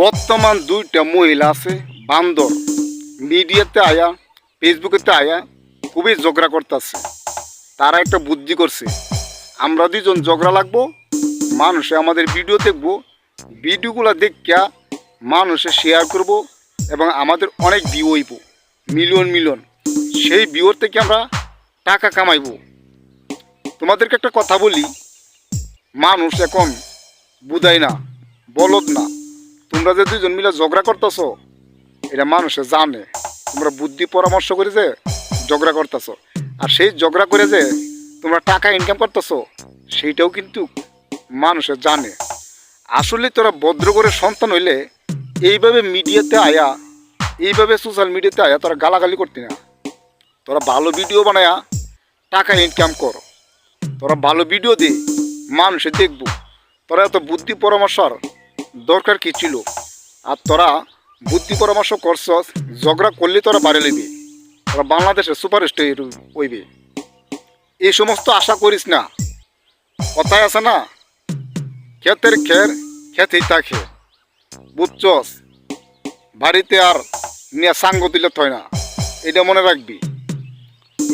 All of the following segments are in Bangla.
বর্তমান দুইটা মহিলা আছে, বান্দর। মিডিয়াতে আয়া, ফেসবুকেতে আয়া, খুবই ঝগড়া করতেছে। তারা একটা বুদ্ধি করছে, আমরা দুজন ঝগড়া লাগবো, মানুষে আমাদের ভিডিও দেখব ভিডিওগুলো দেখিয়া মানুষে শেয়ার করব এবং আমাদের অনেক ভিউ হইব মিলিয়ন মিলিয়ন সেই ভিউর থেকে আমরা টাকা কামাইবো। তোমাদেরকে একটা কথা বলি, মানুষ এখন বুঝাই না, বলদ না। তোমরা যে দুজন মিলে ঝগড়া করতেছো, এটা মানুষে জানে। তোমরা বুদ্ধি পরামর্শ করে যে ঝগড়া করতেছো। আর সেই ঝগড়া করে যে তোমরা টাকা ইনকাম করতেছো, সেইটাও কিন্তু মানুষে জানে। আসলে তোরা ভদ্র করে সন্তান হইলে এইভাবে মিডিয়াতে আয়া, এইভাবে সোশ্যাল মিডিয়াতে আয়া তোরা গালাগালি করতি না। তোরা ভালো ভিডিও বানায়া টাকা ইনকাম কর। তোরা ভালো ভিডিও দে, মানুষে দেখব। তোরা এত বুদ্ধি পরামর্শর দরকার কি ছিল? আর তোরা বুদ্ধি পরামর্শ করছস, ঝগড়া করলে তোরা বাড়ি লইবে। তোরা বাংলাদেশের সুপারস্টার হইবে। এই সমস্ত আশা করিস না। কথায় আছে না, ক্ষেতের খের খেতেই থাকে। বুঝছস? বাড়িতে আর নিয়ে সাঙ্গ দিলে থয় না। এটা মনে রাখবি।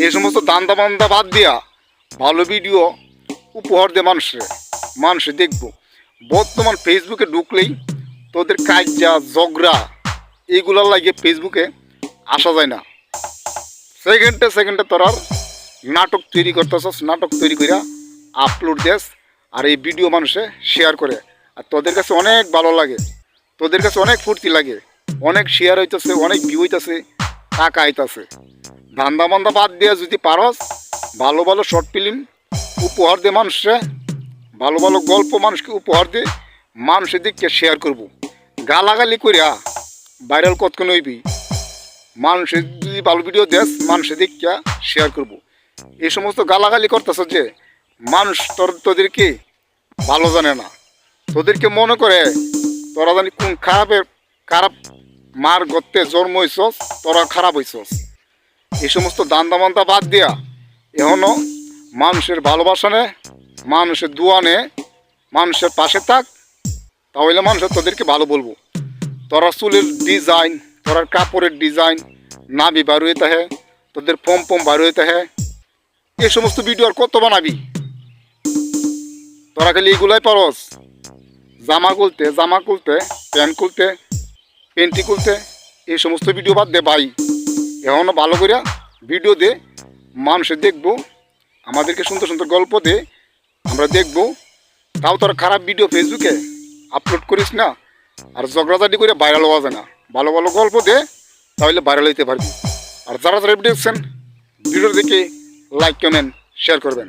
এই সমস্ত দান্দা বান্দা বাদ দিয়া ভালো ভিডিও উপহার দে মানুষে মানুষে দেখব। বর্তমান ফেসবুকে ঢুকলেই তোদের কাজা ঝগড়া এইগুলার লাগে ফেসবুকে আসা যায় না। সেকেন্ডে সেকেন্ডে তোর আর নাটক তৈরি করতেছস, নাটক তৈরি করিয়া আপলোড দেস আর এই ভিডিও মানুষে শেয়ার করে। আর তোদের কাছে অনেক ভালো লাগে। তোদের কাছে অনেক ফুর্তি লাগে। অনেক শেয়ার হইতেছে, অনেক ভিউ হইতেছে, টাকা আইতাছে। ধান্দা বান্দা বাদ দিয়ে যদি পারস, ভালো ভালো শর্ট ফিল্ম উপহার দে মানুষে ভালো ভালো গল্প মানুষকে উপহার দে, মানুষের দিককে শেয়ার করব। গালাগালি করিয়া ভাইরাল কতক্ষণ হইবি? মানুষের যদি ভালো ভিডিও দেস, মানুষের দিককে শেয়ার করব। এই সমস্ত গালাগালি করতেছ যে, মানুষ তোর তোদেরকে ভালো জানে না? তোদেরকে মনে করে, তোরা জানি কোন খারাপের, খারাপ মার গত্তে জন্ম হইছস, তোরা খারাপ হইছস? এই সমস্ত দান্দা মান্দা বাদ দিয়া, এখনও মানুষের ভালোবাসা নে মানুষের দোয়া নে মানুষের পাশে থাক, তাহলে মানুষ তোদেরকে ভালো বলব। তোরা চুলের ডিজাইন তোরা কাপড়ের ডিজাইন নাবি বার হয়ে তাহে তোদের পম পম বার হয়ে তাহে এই সমস্ত ভিডিও আর কত বানাবি? তোরা খালি এগুলাই পারস। জামা খুলতে জামা খুলতে, প্যান্ট খুলতে, পেন্টি খুলতে, এই সমস্ত ভিডিও বাদ দে ভাই। এখনও ভালো করে ভিডিও দে, মানুষে দেখব, আমাদেরকে সুন্দর সুন্দর গল্প দে আমরা দেখব। তাও তোর খারাপ ভিডিও ফেসবুকে আপলোড করিস না, আর ঝগড়াঝাটি করে ভাইরাল হওয়া যায় না। ভালো ভালো গল্প দে, তাহলে ভাইরাল হইতে পারবি। আর যারা যারা দেখছেন ভিডিও দেখে লাইক কমেন্ট শেয়ার করবেন।